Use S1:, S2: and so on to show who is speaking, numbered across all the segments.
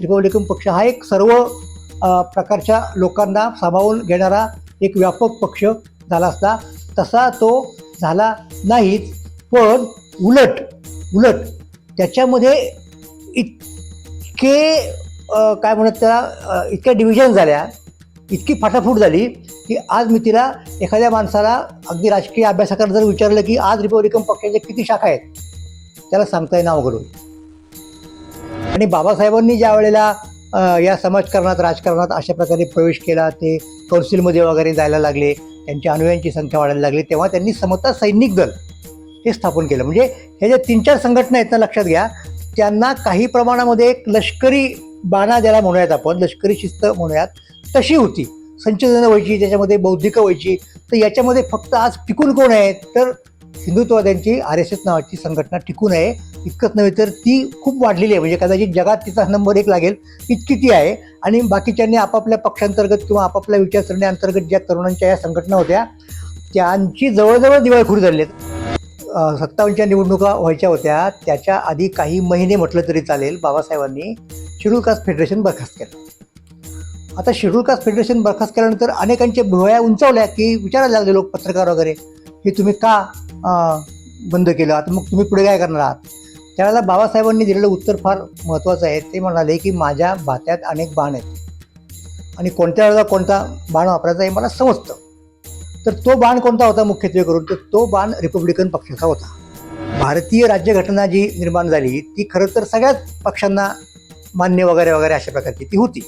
S1: Republican पक्ष हा एक सर्व प्रकारच्या लोकांना सामावून घेणारा एक व्यापक पक्ष झाला असता. तसा तो झाला नाहीच पण उलट उलट त्याच्यामध्ये इतके काय म्हणत त्याला इतक्या डिव्हिजन झाल्या इतकी फाटाफूट झाली की आज मी तिला एखाद्या माणसाला अगदी राजकीय अभ्यासाकडे जर विचारलं की आज रिपब्लिकन पक्षाच्या किती शाखा आहेत? त्याला सांगता येणं अवघड होईल. आणि बाबासाहेबांनी ज्या वेळेला या समाजकारणात राजकारणात अशा प्रकारे प्रवेश केला ते कौन्सिलमध्ये वगैरे जायला लागले त्यांच्या अनुयायांची संख्या वाढायला लागली तेव्हा त्यांनी समता सैनिक दल हे स्थापन केलं. म्हणजे हे जे तीन चार संघटना आहेत ना लक्षात घ्या त्यांना काही प्रमाणामध्ये एक लष्करी बाणा ज्याला म्हणूयात आपण लष्करी शिस्त म्हणूयात तशी होती. संचलन व्हायची त्याच्यामध्ये बौद्धिक व्हायची तर याच्यामध्ये फक्त आज टिकून कोण आहे तर हिंदुत्ववाद्यांची आर एस एस नावाची संघटना टिकून आहे. इतकंच नव्हे तर ती खूप वाढलेली आहे. म्हणजे कदाचित जगात तिचा नंबर एक लागेल इतकी ती आहे. आणि बाकीच्यांनी आपापल्या पक्षांतर्गत किंवा आपापल्या विचारसरणीअंतर्गत ज्या तरुणांच्या या संघटना होत्या त्यांची जवळजवळ दिवाळखोरी झाली आहेत. सत्तावन्नच्या निवडणुका व्हायच्या होत्या त्याच्या आधी काही महिने म्हटलं तरी चालेल बाबासाहेबांनी. शेड्यूल कास्ट फेडरेशन बरखास्त केलं. आता शेड्यूल कास्ट फेडरेशन बरखास्त केल्यानंतर अनेकांच्या भुवया उंचावल्या की विचारायला लागले लोक पत्रकार वगैरे हे तुम्ही का बंद केलं? आता मग तुम्ही पुढे काय करणार आहात? त्यावेळेला बाबासाहेबांनी दिलेलं उत्तर फार महत्त्वाचं आहे. ते म्हणाले की माझ्या भात्यात अनेक बाण आहेत. आणि कोणत्या वेळेला कोणता बाण वापरायचा हे मला समजतं. तर तो बाण कोणता होता मुख्यत्वे करून तर तो बाण रिपब्लिकन पक्षाचा होता. भारतीय राज्यघटना जी निर्माण झाली ती खरं तर सगळ्याच पक्षांना मान्य वगैरे वगैरे अशा प्रकारची ती होती.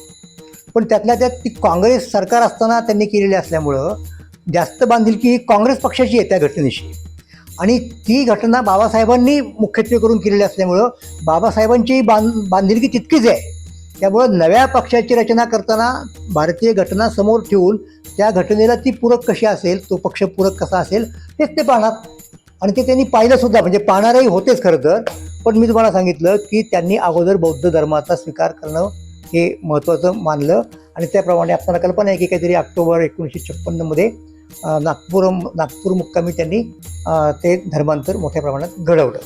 S1: पण त्यातल्या त्यात ती काँग्रेस सरकार असताना त्यांनी केलेली असल्यामुळं जास्त बांधिलकी ही काँग्रेस पक्षाची आहे त्या घटनेशी. आणि ती घटना बाबासाहेबांनी मुख्यत्वे करून केलेली असल्यामुळं बाबासाहेबांची बांध बांधिलकी तितकीच आहे. त्यामुळं नव्या पक्षाची रचना करताना भारतीय घटना समोर ठेवून त्या घटनेला ती पूरक कशी असेल तो पक्ष पूरक कसा असेल तेच ते पाहणार. आणि ते त्यांनी पाहिलं सुद्धा म्हणजे पाहणारही होतेच खरं तर. पण मी तुम्हाला सांगितलं की त्यांनी अगोदर बौद्ध धर्माचा स्वीकार करणं हे महत्त्वाचं मानलं. आणि त्याप्रमाणे आपल्याला कल्पना आहे की काहीतरी ऑक्टोबर एकोणीसशे छप्पन्नमध्ये नागपूर नागपूर मुक्कामी त्यांनी ते धर्मांतर मोठ्या प्रमाणात घडवलं.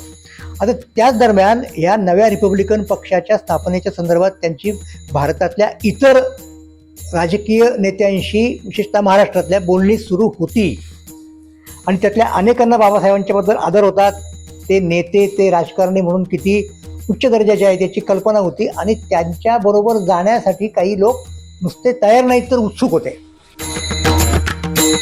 S1: आता त्याच दरम्यान या नव्या रिपब्लिकन पक्षाच्या स्थापनेच्या संदर्भात त्यांची भारतातल्या इतर राजकीय नेत्यांशी विशेषतः महाराष्ट्रातल्या बोलणी सुरू होती. आणि त्यातल्या अनेकांना बाबासाहेबांच्याबद्दल आदर होता. ते नेते ते राजकारणी म्हणून किती उच्च दर्जाचे आहे त्याची कल्पना होती. आणि त्यांच्याबरोबर जाण्यासाठी काही लोक नुसते तयार नाहीत तर उत्सुक होते. नमस्कार.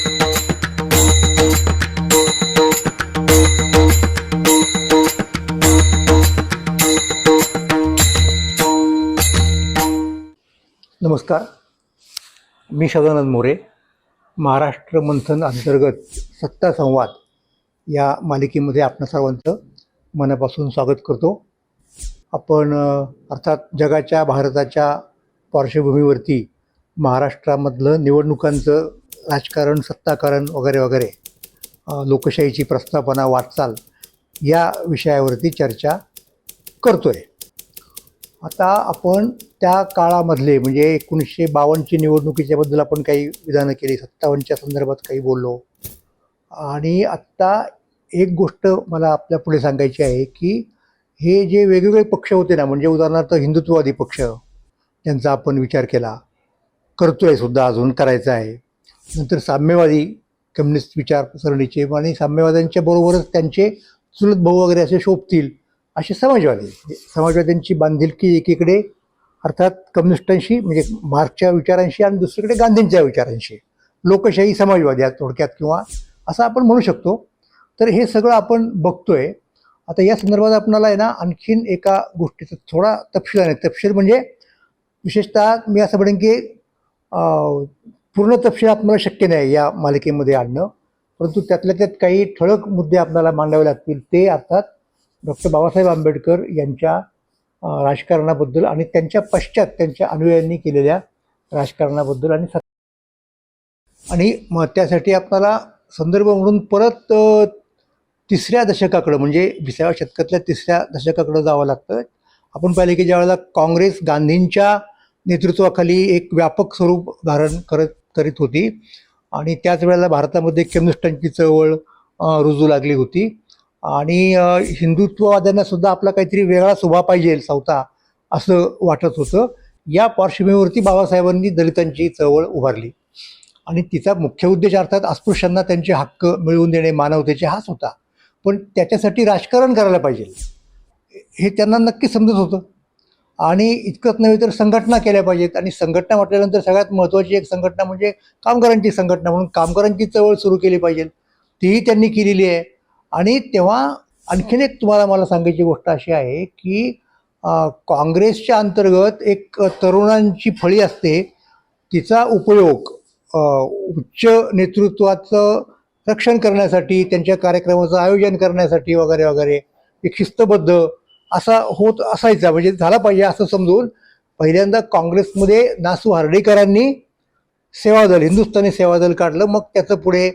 S1: मी सदानंद मोरे. महाराष्ट्र मंथन अंतर्गत सत्ता संवाद या मालिकेमध्ये आपण सर्वांचं मनापासून स्वागत करतो. आपण अर्थात जगाच्या भारताच्या पार्श्वभूमीवरती महाराष्ट्रामधलं निवडणुकांचं राजकारण सत्ताकारण वगैरे वगैरे लोकशाहीची प्रस्थापना वाटचाल या विषयावरती चर्चा करतो आहे आता आपण त्या काळामधले म्हणजे एकोणीसशे बावन्नची निवडणुकीच्याबद्दल आपण काही विधानं केली सत्तावन्नच्या संदर्भात काही बोललो. आणि आत्ता एक गोष्ट मला आपल्या पुढे सांगायची आहे की हे जे वेगवेगळे पक्ष होते ना म्हणजे उदाहरणार्थ हिंदुत्ववादी पक्ष त्यांचा आपण विचार केला करतोय सुद्धा अजून करायचा आहे. नंतर साम्यवादी कम्युनिस्ट विचारसरणीचे आणि साम्यवाद्यांच्या बरोबरच त्यांचे चुलत भाऊ वगैरे असे शोभतील असे समाजवादी समाजवाद्यांची बांधिलकी एकीकडे अर्थात कम्युनिस्टांशी म्हणजे मार्क्सच्या विचारांशी आणि दुसरीकडे गांधींच्या विचारांशी. लोकशाही समाजवादी थोडक्यात किंवा असं आपण म्हणू शकतो. तर हे सगळं आपण बघतोय. आता या संदर्भात आपणाला आहे ना आणखीन एका गोष्टीचा थोडा तपशील आहे. तपशील म्हणजे विशेषतः मी असं म्हणेन की पूर्ण तपशील आपल्याला शक्य नाही या मालिकेमध्ये आणणं. परंतु त्यातल्या त्यात काही ठळक मुद्दे आपल्याला मांडावे लागतील ते अर्थात डॉक्टर बाबासाहेब आंबेडकर यांच्या राजकारणाबद्दल आणि त्यांच्या पश्चात त्यांच्या अनुयायांनी केलेल्या राजकारणाबद्दल आणि आणि मग त्यासाठी आपल्याला संदर्भ म्हणून परत तिसऱ्या दशकाकडं म्हणजे विसाव्या शतकातल्या तिसऱ्या दशकाकडं जावं लागतं आपण पाहिले की ज्यावेळेला काँग्रेस गांधींच्या नेतृत्वाखाली एक व्यापक स्वरूप धारण करत करीत होती. आणि त्याच वेळेला भारतामध्ये कम्युनिस्टांची चळवळ रुजू लागली होती. आणि हिंदुत्ववाद्यांना सुद्धा आपला काहीतरी वेगळा सुभा पाहिजे सावता असं वाटत होतं. या पार्श्वभूमीवरती बाबासाहेबांनी दलितांची चळवळ उभारली. आणि तिचा मुख्य उद्देश अर्थात अस्पृश्यांना त्यांचे हक्क मिळवून देणे मानवतेचे हाच होता. पण त्याच्यासाठी राजकारण करायला पाहिजे. हे त्यांना नक्की समजत होतं. आणि इतकंच नव्हे तर संघटना केल्या पाहिजेत. आणि संघटना म्हटल्यानंतर सगळ्यात महत्त्वाची एक संघटना म्हणजे कामगारांची संघटना. म्हणून कामगारांची चळवळ सुरू केली पाहिजे. तीही त्यांनी केलेली आहे. आणि तेव्हा आणखीन एक तुम्हाला मला सांगायची गोष्ट अशी आहे की काँग्रेसच्या अंतर्गत एक तरुणांची फळी असते. तिचा उपयोग उच्च नेतृत्वाचं रक्षण करण्यासाठी त्यांच्या कार्यक्रमाचं आयोजन करण्यासाठी वगैरे वगैरे. एक शिस्तबद्ध असा होत असायचा. म्हणजे झाला पाहिजे असं समजून पहिल्यांदा काँग्रेसमध्ये नासू हार्डेकरांनी सेवादल हिंदुस्थानी सेवादल काढलं. मग त्याचं पुढे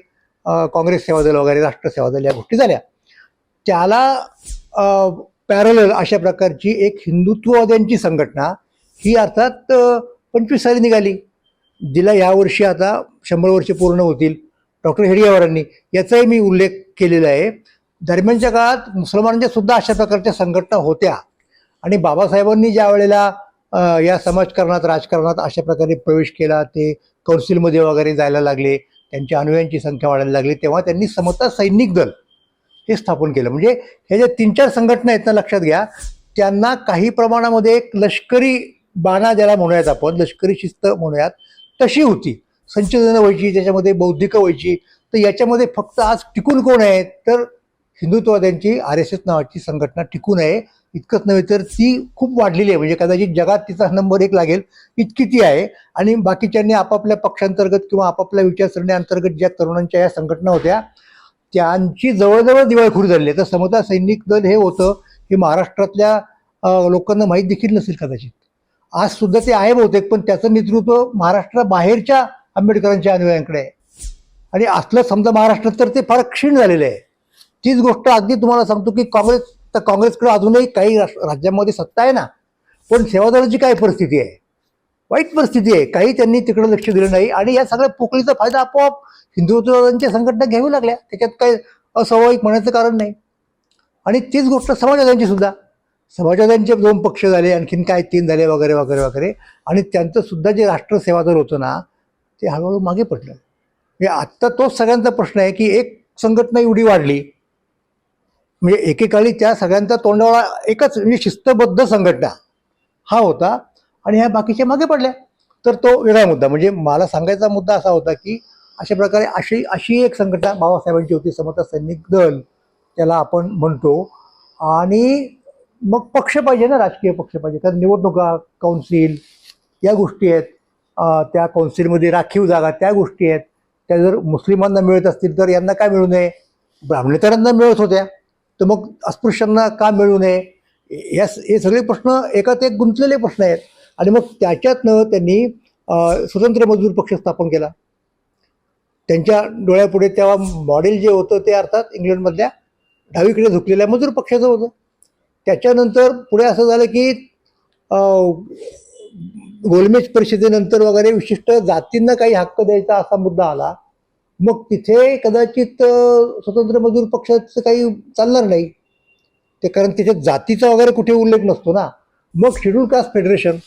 S1: काँग्रेस सेवादल वगैरे राष्ट्र सेवादल या गोष्टी झाल्या. त्याला पॅरल अशा प्रकारची एक हिंदुत्ववाद्यांची संघटना ही अर्थात पंचवीस साली निघाली. जिला यावर्षी आता शंभर वर्षे पूर्ण होतील. डॉक्टर हेडियावरांनी याचाही मी उल्लेख केलेला आहे. दरम्यानच्या काळात मुसलमानांच्या सुद्धा अशा प्रकारच्या संघटना होत्या. आणि बाबासाहेबांनी ज्या वेळेला या समाजकारणात राजकारणात अशा प्रकारे प्रवेश केला ते कौन्सिलमध्ये वगैरे जायला लागले त्यांच्या अनुयांची संख्या वाढायला लागली तेव्हा त्यांनी समता सैनिक दल हे स्थापन केलं. म्हणजे हे जे तीन चार संघटना आहेत ना लक्षात घ्या त्यांना काही प्रमाणामध्ये एक लष्करी बाणा ज्याला म्हणूयात आपण लष्करी शिस्त म्हणूयात तशी होती. संचलन व्हायची त्याच्यामध्ये बौद्धिक व्हायची तर याच्यामध्ये फक्त आज टिकून कोण आहे तर हिंदुत्ववाद्यांची आर एस एस नावाची संघटना टिकून आहे इतकंच नव्हे तर ती खूप वाढलेली आहे. म्हणजे कदाचित जगात तिचा नंबर एक लागेल इतकी ती आहे. आणि बाकीच्यांनी आपापल्या पक्षांतर्गत किंवा आपापल्या विचारसरणी अंतर्गत ज्या तरुणांच्या या संघटना होत्या त्यांची जवळजवळ दिवाळखोरी झाली आहे. तर समता सैनिक दल हे होतं हे महाराष्ट्रातल्या लोकांना माहीत देखील नसेल कदाचित. आज सुद्धा ते आहे बहुतेक पण त्याचं नेतृत्व महाराष्ट्राबाहेरच्या आंबेडकरांच्या अनुयायांकडे आहे. आणि असलं समजा महाराष्ट्रात तर ते फार क्षीण झालेलं आहे. तीच गोष्ट अगदी तुम्हाला सांगतो की काँग्रेस तर काँग्रेसकडे अजूनही काही राष्ट्र- राज्यांमध्ये सत्ता आहे ना पण सेवादलाची काय परिस्थिती आहे? वाईट परिस्थिती आहे. काही त्यांनी तिकडे लक्ष दिलं नाही आणि या सगळ्या पोकळीचा फायदा आपोआप हिंदुत्ववाद्यांच्या संघटना घ्यावी लागल्या. त्याच्यात काही अस्वाभाविक म्हणायचं कारण नाही. आणि तीच गोष्ट समाजवाद्यांची सुद्धा. समाजवाद्यांचे दोन पक्ष झाले आणखीन काय तीन झाले वगैरे वगैरे वगैरे. आणि त्यांचं सुद्धा जे राष्ट्रसेवा दल होतं ना ते हळूहळू मागे पडलं. म्हणजे आत्ता तोच सगळ्यांचा प्रश्न आहे की एक संघटना एवढी वाढली म्हणजे एकेकाळी त्या सगळ्यांचा तोंडावर एकच म्हणजे शिस्तबद्ध संघटना हा होता आणि ह्या बाकीच्या मागे पडल्या. तर तो वेगळा मुद्दा. म्हणजे मला सांगायचा मुद्दा असा होता की अशा प्रकारे अशी अशी एक संघटना बाबासाहेबांची होती समता सैनिक दल त्याला आपण म्हणतो. आणि मग पक्ष पाहिजे ना राजकीय पक्ष पाहिजे. कारण निवडणुका कौन्सिल या गोष्टी आहेत. त्या कौन्सिलमध्ये राखीव जागा त्या गोष्टी आहेत. त्या जर मुस्लिमांना मिळत असतील तर यांना काय मिळू नये? ब्राह्मणेतरांना मिळत होत्या. तर मग अस्पृश्यांना का मिळू नये? या हे सगळे प्रश्न एकात एक गुंतलेले प्रश्न आहेत. आणि मग त्याच्यातनं त्यांनी स्वतंत्र मजदूर पक्ष स्थापन केला. त्यांच्या डोळ्यापुढे तेव्हा मॉडेल जे होतं ते अर्थात इंग्लंडमधल्या डावीकडे झुकलेल्या मजूर पक्षाचं होतं. त्याच्यानंतर पुढे असं झालं की गोलमेज परिषदेनंतर वगैरे विशिष्ट जातींना काही हक्क द्यायचा असा मुद्दा आला. मग तिथे कदाचित स्वतंत्र मजूर पक्षाचं काही चालणार नाही. ते कारण त्याच्यात जातीचा वगैरे कुठे उल्लेख नसतो ना. मग शेड्यूल कास्ट फेडरेशन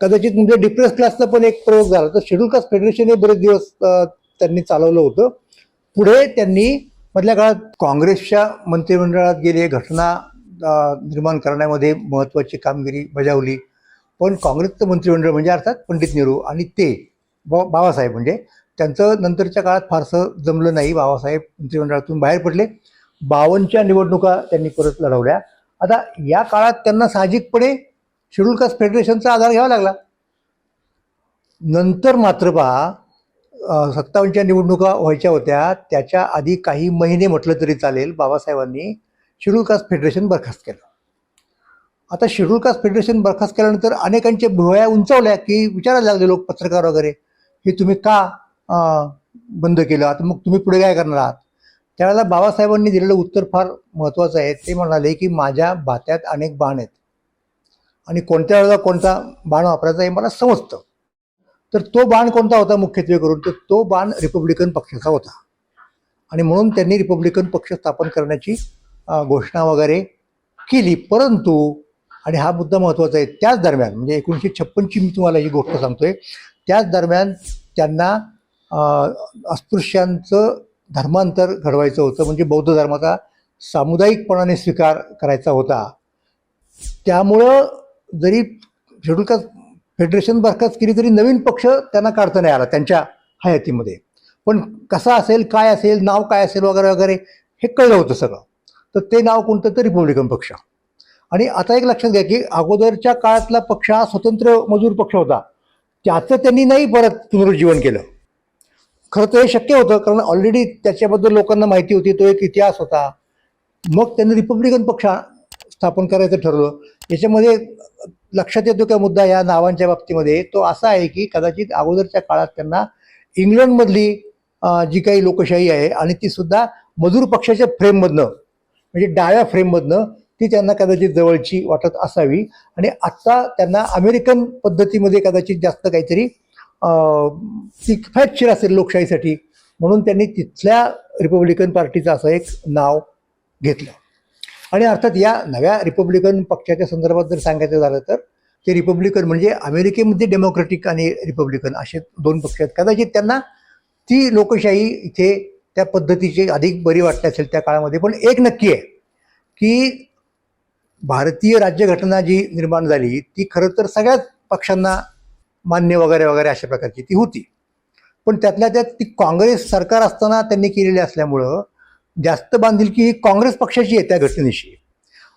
S1: कदाचित म्हणजे डिप्रेस क्लासचा पण एक प्रयोग झाला. तर शेड्यूल कास्ट फेडरेशन हे बरेच दिवस त्यांनी चालवलं होतं. पुढे त्यांनी मधल्या काळात काँग्रेसच्या मंत्रिमंडळात गेले. घटना निर्माण करण्यामध्ये महत्त्वाची कामगिरी बजावली. पण काँग्रेसचं मंत्रिमंडळ म्हणजे अर्थात पंडित नेहरू आणि ते बा बाबासाहेब म्हणजे त्यांचं नंतरच्या काळात फारसं जमलं नाही. बाबासाहेब मंत्रिमंडळातून बाहेर पडले. बावनच्या निवडणुका त्यांनी परत लढवल्या. आता या काळात त्यांना साहजिकपणे शेड्यूल कास्ट फेडरेशनचा आधार घ्यावा लागला. नंतर मात्र पहा सत्तावन्नच्या निवडणुका व्हायच्या होत्या. त्याच्या आधी काही महिने म्हटलं तरी चालेल. बाबासाहेबांनी शेड्यूल कास्ट फेडरेशन बरखास्त केलं. आता शेड्यूल कास्ट फेडरेशन बरखास्त केल्यानंतर अनेकांच्या भुवया उंचावल्या की विचारायला लागले लोक पत्रकार वगैरे हे तुम्ही का बंद केलं. आता मग तुम्ही पुढे काय करणार आहात? त्यावेळेला बाबासाहेबांनी दिलेलं उत्तर फार महत्त्वाचं आहे. ते म्हणाले की माझ्या बात्यात अनेक बाण आहेत. आणि कोणत्या वेळेला कोणता बाण वापरायचा हे मला समजतं. तर तो बाण कोणता होता मुख्यत्वे करून तर तो बाण रिपब्लिकन पक्षाचा होता. आणि म्हणून त्यांनी रिपब्लिकन पक्ष स्थापन करण्याची घोषणा वगैरे केली. परंतु आणि हा मुद्दा महत्त्वाचा आहे त्याच दरम्यान म्हणजे एकोणीसशे छप्पनची मी तुम्हाला ही गोष्ट सांगतोय त्याच दरम्यान त्यांना अस्पृश्यांचं धर्मांतर घडवायचं होतं म्हणजे बौद्ध धर्माचा सामुदायिकपणाने स्वीकार करायचा होता. त्यामुळं जरी शेड्यूल कास्ट फेडरेशन बरखास्त केली तरी नवीन पक्ष त्यांना काढता नाही आला त्यांच्या हयातीमध्ये. पण कसा असेल काय असेल नाव काय असेल वगैरे वगैरे हे कळलं होतं सगळं. तर ते नाव कोणतं तर रिपब्लिकन पक्ष. आणि आता एक लक्षात घ्या की अगोदरच्या काळातला पक्ष हा स्वतंत्र मजूर पक्ष होता. त्याचं त्यांनी नाही परत पुनरुज्जीवन केलं. खरं तर हे शक्य होतं कारण ऑलरेडी त्याच्याबद्दल लोकांना माहिती होती तो एक इतिहास होता. मग त्यांनी रिपब्लिकन पक्ष स्थापन करायचं ठरवलं. याच्यामध्ये लक्षात येतो का मुद्दा या नावांच्या बाबतीमध्ये? तो असा आहे की कदाचित अगोदरच्या काळात त्यांना इंग्लंडमधली जी काही लोकशाही आहे आणि ती सुद्धा मजूर पक्षाच्या फ्रेममधनं म्हणजे डाव्या फ्रेममधनं ती त्यांना कदाचित जवळची वाटत असावी. आणि आत्ता त्यांना अमेरिकन पद्धतीमध्ये कदाचित जास्त काहीतरी अं, ती असेल लोकशाहीसाठी. म्हणून त्यांनी तिथल्या रिपब्लिकन पार्टीचं असं एक नाव घेतलं. आणि अर्थात या नव्या रिपब्लिकन पक्षाच्या संदर्भात जर सांगायचं झालं तर ते रिपब्लिकन म्हणजे अमेरिकेमध्ये डेमोक्रॅटिक आणि रिपब्लिकन असे दोन पक्ष आहेत. कदाचित त्यांना ती लोकशाही इथे त्या पद्धतीची अधिक बरी वाटली असेल त्या काळामध्ये पण एक नक्की आहे की भारतीय राज्यघटना जी निर्माण झाली ती खरं तर सगळ्याच पक्षांना मान्य वगैरे वगैरे अशा प्रकारची ती होती. पण त्यातल्या त्यात ती काँग्रेस सरकार असताना त्यांनी केलेली असल्यामुळं जास्त बांधिलकी ही काँग्रेस पक्षाची आहे त्या घटनेशी.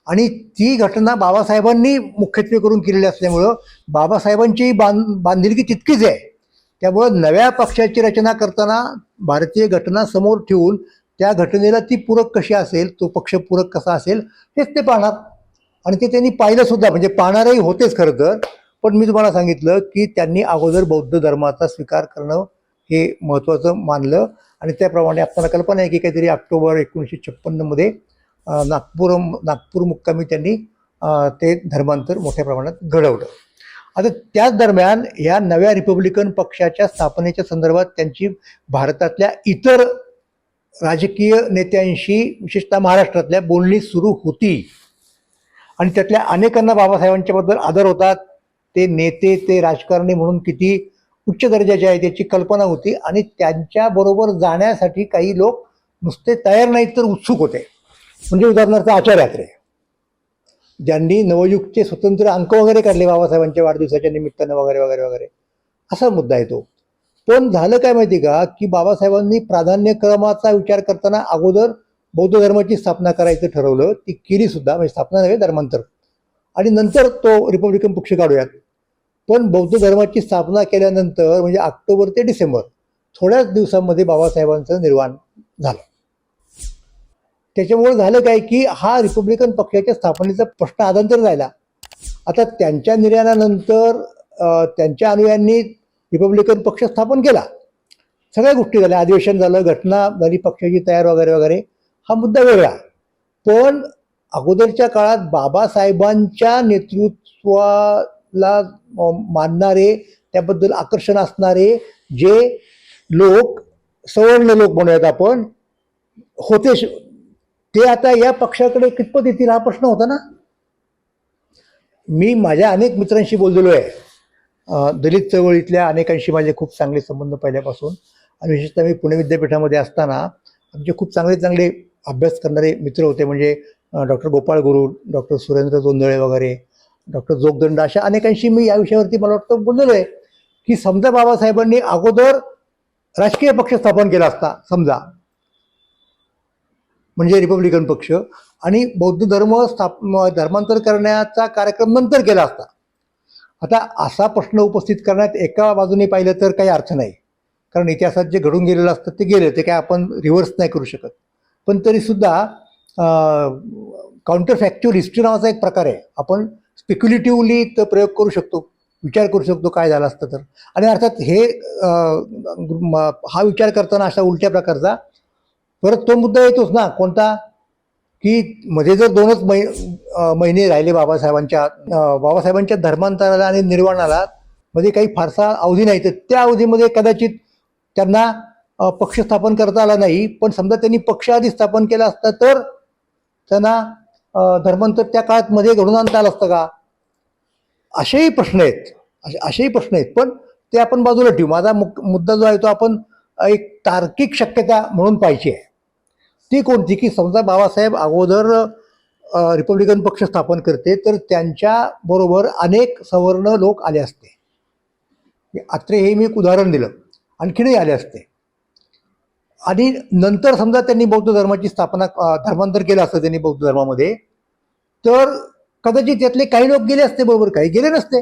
S1: आणि ती घटना बाबासाहेबांनी मुख्यत्वे करून केलेली असल्यामुळं बाबासाहेबांची बांध बांधिलकी तितकीच आहे. त्यामुळं नव्या पक्षाची रचना करताना भारतीय घटना समोर ठेवून त्या घटनेला ती पूरक कशी असेल तो पक्ष पूरक कसा असेल हेच ते पाहणार. आणि ते त्यांनी पाहिलं सुद्धा म्हणजे पाहणारही होतेच खरं तर. पण मी तुम्हाला सांगितलं की त्यांनी अगोदर बौद्ध धर्माचा स्वीकार करणं हे महत्त्वाचं मानलं. आणि त्याप्रमाणे आपल्याला कल्पना आहे की काहीतरी ऑक्टोबर एकोणीसशे छप्पन्नमध्ये नागपूर नागपूर मुक्कामी त्यांनी ते धर्मांतर मोठ्या प्रमाणात घडवलं. आता त्याच दरम्यान या नव्या रिपब्लिकन पक्षाच्या स्थापनेच्या संदर्भात त्यांची भारतातल्या इतर राजकीय नेत्यांशी विशेषतः महाराष्ट्रातल्या बोलणी सुरू होती. आणि त्यातल्या अनेकांना बाबासाहेबांच्याबद्दल आदर होता ते नेते ते राजकारणी म्हणून किती उच्च दर्जाचे आहेत याची कल्पना होती आणि त्यांच्याबरोबर जाण्यासाठी काही लोक नुसते तयार नाहीत तर उत्सुक होते. म्हणजे उदाहरणार्थ आचार्यात्रे ज्यांनी नवयुगचे स्वतंत्र अंक वगैरे काढले बाबासाहेबांच्या वाढदिवसाच्या निमित्तानं वगैरे वगैरे वगैरे. असा मुद्दा आहे तो पण झालं काय माहिती का? की बाबासाहेबांनी प्राधान्यक्रमाचा विचार करताना अगोदर बौद्ध धर्माची स्थापना करायचं ठरवलं. ती केली सुद्धा म्हणजे स्थापना नव्हे धर्मांतर. आणि नंतर तो रिपब्लिकन पक्ष काढूयात. पण बौद्ध धर्माची स्थापना केल्यानंतर म्हणजे ऑक्टोबर ते डिसेंबर थोड्याच दिवसांमध्ये बाबासाहेबांचं निर्वाण झालं. त्याच्यामुळे झालं काय की हा रिपब्लिकन पक्षाच्या स्थापनेचा प्रश्न आदांतर राहिला. आता त्यांच्या निर्याणानंतर त्यांच्या अनुयांनी रिपब्लिकन पक्ष स्थापन केला. सगळ्या गोष्टी झाल्या. अधिवेशन झालं घटना झाली पक्षाची तयार वगैरे वगैरे. हा मुद्दा वेगळा. पण अगोदरच्या काळात बाबासाहेबांच्या नेतृत्वा ला मानणारे त्याबद्दल आकर्षण असणारे जे लोक सवर्ण लोक म्हणूयात आपण होते ते आता या पक्षाकडे कितपत येतील हा प्रश्न होता ना? मी माझ्या अनेक मित्रांशी बोललेलो आहे. दलित चळवळीतल्या अनेकांशी माझे खूप चांगले संबंध पहिल्यापासून. आणि विशेषतः मी पुणे विद्यापीठामध्ये असताना आमचे खूप चांगले चांगले अभ्यास करणारे मित्र होते म्हणजे डॉक्टर गोपाळ गुरु डॉक्टर सुरेंद्र जोंधळे वगैरे डॉक्टर जोगदंड अशा अनेकांशी मी या विषयावरती मला वाटतं बोललेलो आहे की समजा बाबासाहेबांनी अगोदर राजकीय पक्ष स्थापन केला असता समजा म्हणजे रिपब्लिकन पक्ष आणि बौद्ध धर्म स्थाप धर्मांतर करण्याचा कार्यक्रम नंतर केला असता. आता असा प्रश्न उपस्थित करण्यात एका बाजूने पाहिलं तर काही अर्थ नाही. कारण इतिहासात जे घडून गेलेलं असतं ते गेलं ते काय आपण रिव्हर्स नाही करू शकत. पण तरीसुद्धा काउंटर फॅक्च्युअल हिस्ट्री नावाचा एक प्रकार आहे. आपण स्पेक्युलेटिव्हली तर प्रयोग करू शकतो विचार करू शकतो काय झालं असतं तर. आणि अर्थात हे म- हा विचार करताना अशा उलट्या प्रकारचा परत तो मुद्दा येतोच ना कोणता? की मध्ये जर दोनच मै महिने राहिले बाबासाहेबांच्या बाबासाहेबांच्या धर्मांतराला आणि निर्वाणाला मध्ये काही फारसा अवधी नाही तर त्या अवधीमध्ये कदाचित त्यांना पक्ष स्थापन करता आला नाही पण समजा त्यांनी पक्ष आधी स्थापन केला असता तर त्यांना धर्मांतर त्या काळात मध्ये घडून आणता आलं असतं का? असेही प्रश्न आहेत. असे असेही प्रश्न आहेत. पण ते आपण बाजूला ठेवू. माझा मुक मुद्दा जो आहे तो आपण एक तार्किक शक्यता म्हणून पाहिजे आहे. ती कोणती? की समजा बाबासाहेब अगोदर रिपब्लिकन पक्ष स्थापन करते तर त्यांच्या बरोबर अनेक सवर्ण लोक आले असते. आत्रे हे मी एक उदाहरण दिलं. आणखीनही आले असते. आणि नंतर समजा त्यांनी बौद्ध धर्माची स्थापना धर्मांतर केलं असतं त्यांनी बौद्ध धर्मामध्ये तर कदाचित त्यातले काही लोक गेले असते बरोबर काही गेले नसते.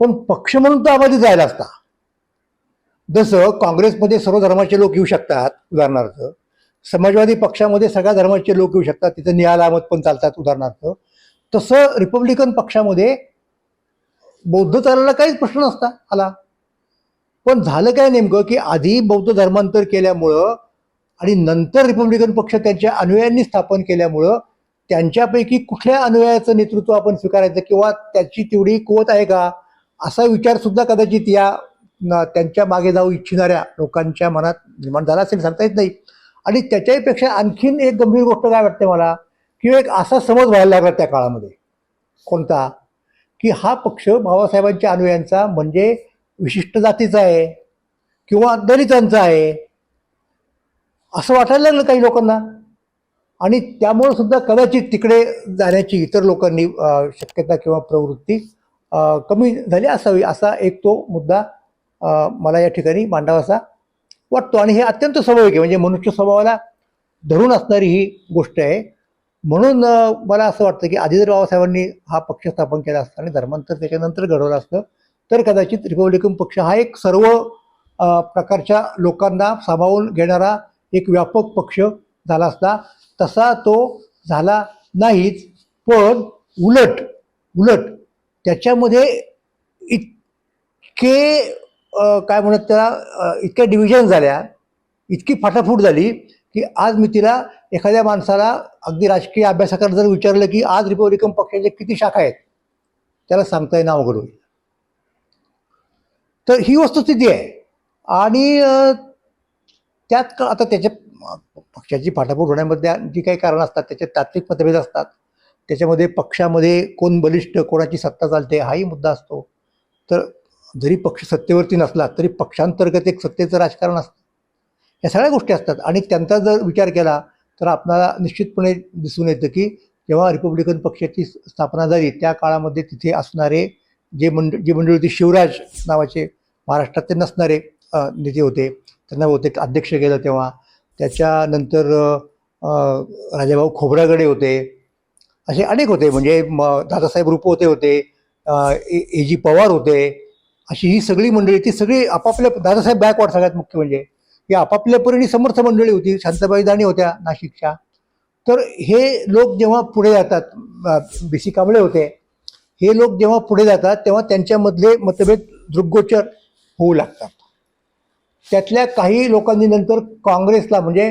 S1: पण पक्ष म्हणून तो आबादी जायला असता. जसं काँग्रेसमध्ये सर्व धर्माचे लोक येऊ शकतात उदाहरणार्थ. समाजवादी पक्षामध्ये सगळ्या धर्माचे लोक येऊ शकतात तिथं निहाल अहमद पण चालतात उदाहरणार्थ. तसं रिपब्लिकन पक्षामध्ये बौद्ध चालायला काहीच प्रश्न नसता आला. पण झालं काय नेमकं की आधी बौद्ध धर्मांतर केल्यामुळं आणि नंतर रिपब्लिकन पक्ष त्यांच्या अनुयायांनी स्थापन केल्यामुळं त्यांच्यापैकी कुठल्या अनुयायाचं नेतृत्व आपण स्वीकारायचं किंवा त्याची तेवढी कुवत आहे का? असा विचार सुद्धा कदाचित या त्यांच्या मागे जाऊ इच्छिणाऱ्या लोकांच्या मनात निर्माण झाला असेल सांगता येत नाही. आणि त्याच्याहीपेक्षा आणखीन एक गंभीर गोष्ट काय वाटते मला की एक असा समज व्हायला लागला त्या काळामध्ये. कोणता? की हा पक्ष बाबासाहेबांच्या अनुयायांचा म्हणजे विशिष्ट जातीचा आहे किंवा दलितांचा आहे. असं वाटायला लागलं काही लोकांना? आणि त्यामुळे सुद्धा कदाचित तिकडे जाण्याची इतर लोकांनी शक्यता किंवा प्रवृत्ती कमी झाली असावी असा एक तो मुद्दा मला या ठिकाणी मांडावासा वाटतो. आणि हे अत्यंत स्वाभाविक आहे. म्हणजे मनुष्य स्वभावाला धरून असणारी ही गोष्ट आहे. म्हणून मला असं वाटतं की आधी जर बाबासाहेबांनी हा पक्ष स्थापन केला असता आणि धर्मांतर त्याच्यानंतर घडवलं असतं तर कदाचित रिपब्लिकन पक्ष हा एक सर्व प्रकारच्या लोकांना सामावून घेणारा एक व्यापक पक्ष झाला असता. तसा तो झाला नाहीच पण उलट उलट. त्याच्यामध्ये इतके काय म्हणत त्याला इतक्या डिव्हिजन झाल्या इतकी फाटाफूट झाली की आज मी तिला एखाद्या माणसाला अगदी राजकीय अभ्यासाकडे जर विचारलं की आज रिपब्लिकन पक्षाचे किती शाखा आहेत त्याला सांगता येणं अवघड होईल. तर ही वस्तुस्थिती आहे. आणि त्यात का आता त्याच्या पक्षाची फाटाफूट होण्यामध्ये जी काही कारणं असतात त्याचे तात्विक मतभेद असतात. त्याच्यामध्ये पक्षामध्ये कोण बलिष्ठ कोणाची सत्ता चालते हाही मुद्दा असतो. तर जरी पक्ष सत्तेवरती नसला तरी पक्षांतर्गत एक सत्तेचं राजकारण असतं. या सगळ्या गोष्टी असतात. आणि त्यांचा जर विचार केला तर आपल्याला निश्चितपणे दिसून येतं की जेव्हा रिपब्लिकन पक्षाची स्थापना झाली त्या काळामध्ये तिथे असणारे जे मंड जी मंडळी होती शिवराज नावाचे महाराष्ट्रात नसणारे नेते होते. त्यांना बहुतेक अध्यक्ष केलं तेव्हा. त्याच्यानंतर राजाभाऊ खोबरागडे होते. असे अनेक होते म्हणजे म दादासाहेब रुपवते होते ए ए जी पवार होते. अशी ही सगळी मंडळी ती सगळी आपापल्या दादासाहेब गायकवाड सगळ्यात मुख्य म्हणजे. ही आपापल्या परीने समर्थ मंडळी होती शांताबाई दाणी होत्या नाशिकच्या. तर हे लोक जेव्हा पुढे जातात बी सी कांबळे होते हे लोक जेव्हा पुढे जातात तेव्हा त्यांच्यामधले मतभेद दृग्गोचर होऊ लागतात. त्यातल्या काही लोकांनी नंतर काँग्रेसला म्हणजे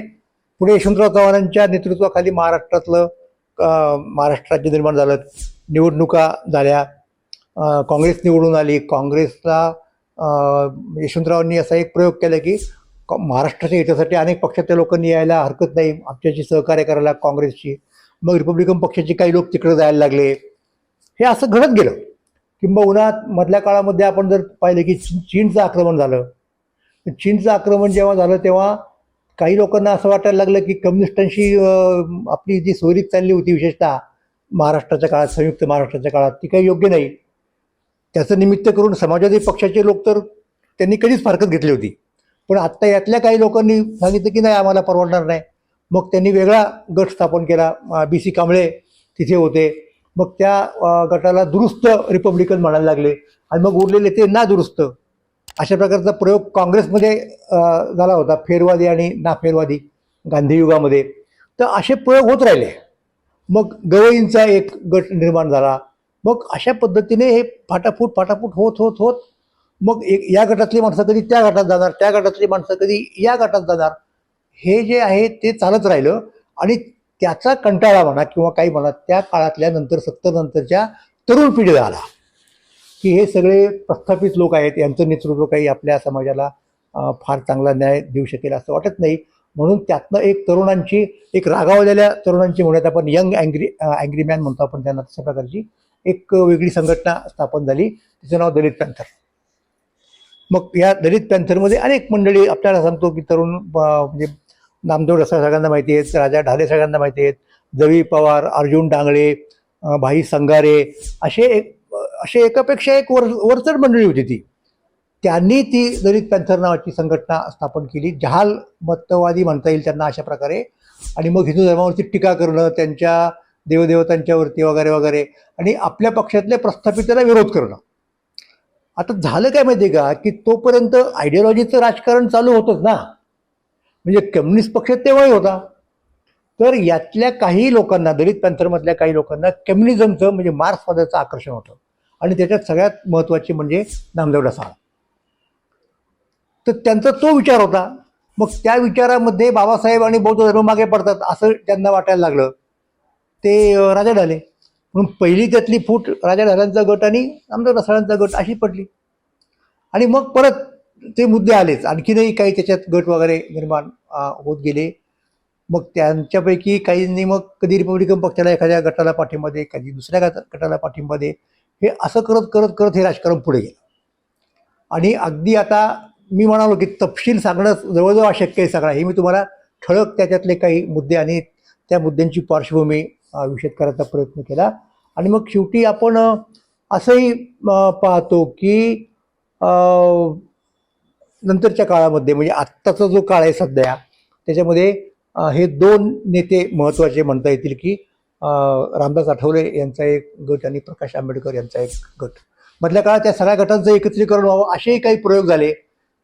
S1: पुढे यशवंतराव चव्हाणांच्या नेतृत्वाखाली महाराष्ट्रातलं अं, महाराष्ट्र राज्य निर्माण झालं निवडणुका झाल्या काँग्रेस निवडून आली. काँग्रेसला यशवंतरावांनी असा एक प्रयोग केला की महाराष्ट्राच्या हितासाठी अनेक पक्षातल्या लोकांनी यायला हरकत नाही. आमच्याशी सहकार्य करायला काँग्रेसची मग रिपब्लिकन पक्षाचे काही लोक तिकडे जायला लागले. हे असं घडत गेलं. किंबहुना मधल्या काळामध्ये आपण जर पाहिलं की चीनचं आक्रमण झालं चीनचं आक्रमण जेव्हा झालं तेव्हा काही लोकांना असं वाटायला लागलं की कम्युनिस्टांशी आपली जी सोयरीक चालली होती विशेषतः महाराष्ट्राच्या काळात संयुक्त महाराष्ट्राच्या काळात ती काही योग्य नाही. त्याचं निमित्त करून समाजवादी पक्षाचे लोक तर त्यांनी कधीच फारकत घेतली होती. पण आत्ता यातल्या काही लोकांनी सांगितलं की नाही आम्हाला परवडणार नाही. मग त्यांनी वेगळा गट स्थापन केला. बी सी कांबळे तिथे होते. मग त्या गटाला दुरुस्त रिपब्लिकन म्हणायला लागले. आणि मग उरलेले ते ना दुरुस्त अशा प्रकारचा प्रयोग काँग्रेसमध्ये झाला होता फेरवादी आणि नाफेरवादी गांधीयुगामध्ये तर असे प्रयोग होत राहिले. मग गवईंचा एक गट निर्माण झाला. मग अशा पद्धतीने हे फाटाफूट फाटाफूट होत होत होत मग एक या गटातली माणसं कधी त्या गटात जाणार त्या गटातली माणसं कधी या गटात जाणार हे जे आहे ते चालत राहिलं. आणि त्याचा कंटाळा म्हणा किंवा काही म्हणा त्या काळातल्या नंतर सत्तर नंतरच्या तरुण पिढीला आला. की हे सगळे प्रस्थापित लोक आहेत यांचं नेतृत्व काही आपल्या समाजाला फार चांगला न्याय देऊ शकेल असं वाटत नाही. म्हणून त्यातनं एक तरुणांची एक रागावलेल्या तरुणांची म्हणूयात आपण यंग अँग्री अँग्री मॅन म्हणतो आपण त्यांना तशा प्रकारची एक वेगळी संघटना स्थापन झाली. तिचं नाव दलित पॅन्थर. मग या दलित पॅन्थरमध्ये अनेक मंडळी आपल्याला सांगतो की तरुण म्हणजे नामदेव रसाळ सगळ्यांना माहिती आहेत राजा ढाले सगळ्यांना माहिती आहेत जवी पवार अर्जुन डांगळे भाई संगारे असे एक असे एकापेक्षा एक वर वरचढ मंडळी होती ती. त्यांनी ती दलित पॅन्थर नावाची संघटना स्थापन केली. जहाल मतवादी म्हणता येईल त्यांना अशा प्रकारे. आणि मग हिंदू धर्मावरती टीका करणं त्यांच्या देवदेवतांच्यावरती वगैरे वगैरे. आणि आपल्या पक्षातल्या प्रस्थापिताला विरोध करणं. आता झालं काय माहिती आहे का? की तोपर्यंत आयडिओलॉजीचं राजकारण चालू होतंच ना. म्हणजे कम्युनिस्ट पक्ष तेव्हाही होता. तर यातल्या काही लोकांना दलित पॅन्थरमधल्या काही लोकांना कम्युनिझमचं म्हणजे मार्क्सवादाचं आकर्षण होतं. आणि त्याच्यात सगळ्यात महत्त्वाची म्हणजे नामदेव रसाळ तर त्यांचा तो विचार होता. मग त्या विचारामध्ये बाबासाहेब आणि बौद्ध धर्म मागे पडतात असं त्यांना वाटायला लागलं. ते राजा ढाले. म्हणून पहिली त्यातली फूट राजा ढाल्यांचा गट आणि नामदेव रसाळांचा गट अशी पडली. आणि मग परत ते मुद्दे आलेच. आणखीनही काही त्याच्यात गट वगैरे निर्माण होत गेले. मग त्यांच्यापैकी काहींनी मग कधी रिपब्लिकन पक्षाला एखाद्या गटाला पाठिंबा दे कधी दुसऱ्या गटाला पाठिंबा दे. हे असं करत करत करत हे राजकारण पुढे गेलं. आणि अगदी आता मी म्हणालो की तपशील सांगणं जवळजवळ अशक्य आहे सगळा. हे मी तुम्हाला ठळक त्याच्यातले काही मुद्दे आणि त्या मुद्द्यांची पार्श्वभूमी विषद करायचा प्रयत्न केला. आणि मग शेवटी आपण असंही पाहतो की नंतरच्या काळामध्ये म्हणजे आत्ताचा जो काळ आहे सध्या त्याच्यामध्ये हे दोन नेते महत्त्वाचे म्हणता येतील की रामदास आठवले यांचा एक गट आणि प्रकाश आंबेडकर यांचा एक गट. मधल्या काळात त्या सगळ्या गटांचं एकत्रीकरण व्हावं असेही काही प्रयोग झाले.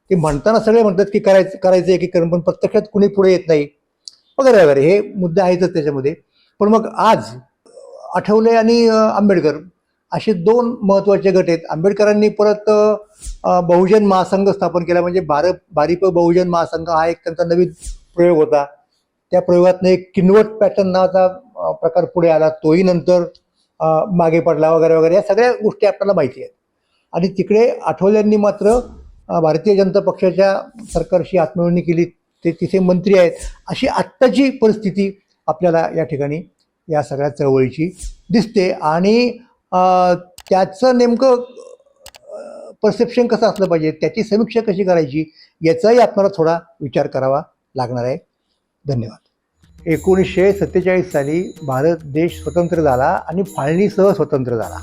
S1: ते म्हणताना सगळे म्हणतात की करायचं करायचं एकीकरण पण प्रत्यक्षात कुणी पुढे येत नाही. वगैरे वगैरे. हे मुद्दे आहेतच त्याच्यामध्ये. पण मग आज आठवले आणि आंबेडकर असे दोन महत्त्वाचे गट आहेत. आंबेडकरांनी परत बहुजन महासंघ स्थापन केला. म्हणजे भारत भारिप बहुजन महासंघ हा एक त्यांचा नवीन प्रयोग होता. त्या प्रयोगातनं एक किनवट पॅटर्न नावाचा प्रकार पुढे आला. तोही नंतर मागे पडला वगैरे वगैरे. या सगळ्या गोष्टी आपल्याला माहिती आहेत. आणि तिकडे आठवल्यांनी मात्र भारतीय जनता पक्षाच्या सरकारशी आत्मनिर्णय केली. ते तिथे मंत्री आहेत. अशी आत्ताची परिस्थिती आपल्याला या ठिकाणी या सगळ्या चळवळीची दिसते. आणि त्याचं नेमकं परसेप्शन कसं असलं पाहिजे त्याची समीक्षा कशी करायची याचाही आपल्याला थोडा विचार करावा लागणार आहे. धन्यवाद. एकोणीसशे सत्तेचाळीस साली भारत देश स्वतंत्र झाला आणि फाळणीसह स्वतंत्र झाला.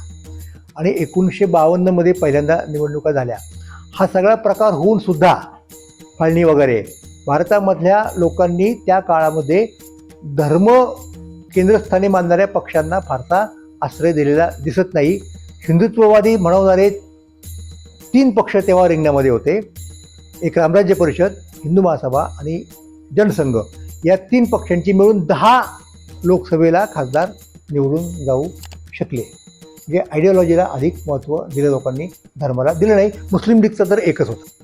S1: आणि एकोणीसशे बावन्नमध्ये पहिल्यांदा निवडणुका झाल्या. हा सगळा प्रकार होऊन सुद्धा फाळणी वगैरे भारतामधल्या लोकांनी त्या काळामध्ये धर्म केंद्रस्थानी मानणाऱ्या पक्षांना फारसा आश्रय दिलेला दिसत नाही. हिंदुत्ववादी म्हणवणारे तीन पक्ष तेव्हा रिंगणामध्ये होते. एक रामराज्य परिषद हिंदू महासभा आणि जनसंघ. या तीन पक्षांची मिळून दहा लोकसभेला खासदार निवडून जाऊ शकले म्हणजे आयडिओलॉजीला अधिक महत्त्व दिलं लोकांनी धर्माला दिलं नाही. मुस्लिम लीगचं तर एकच होतं.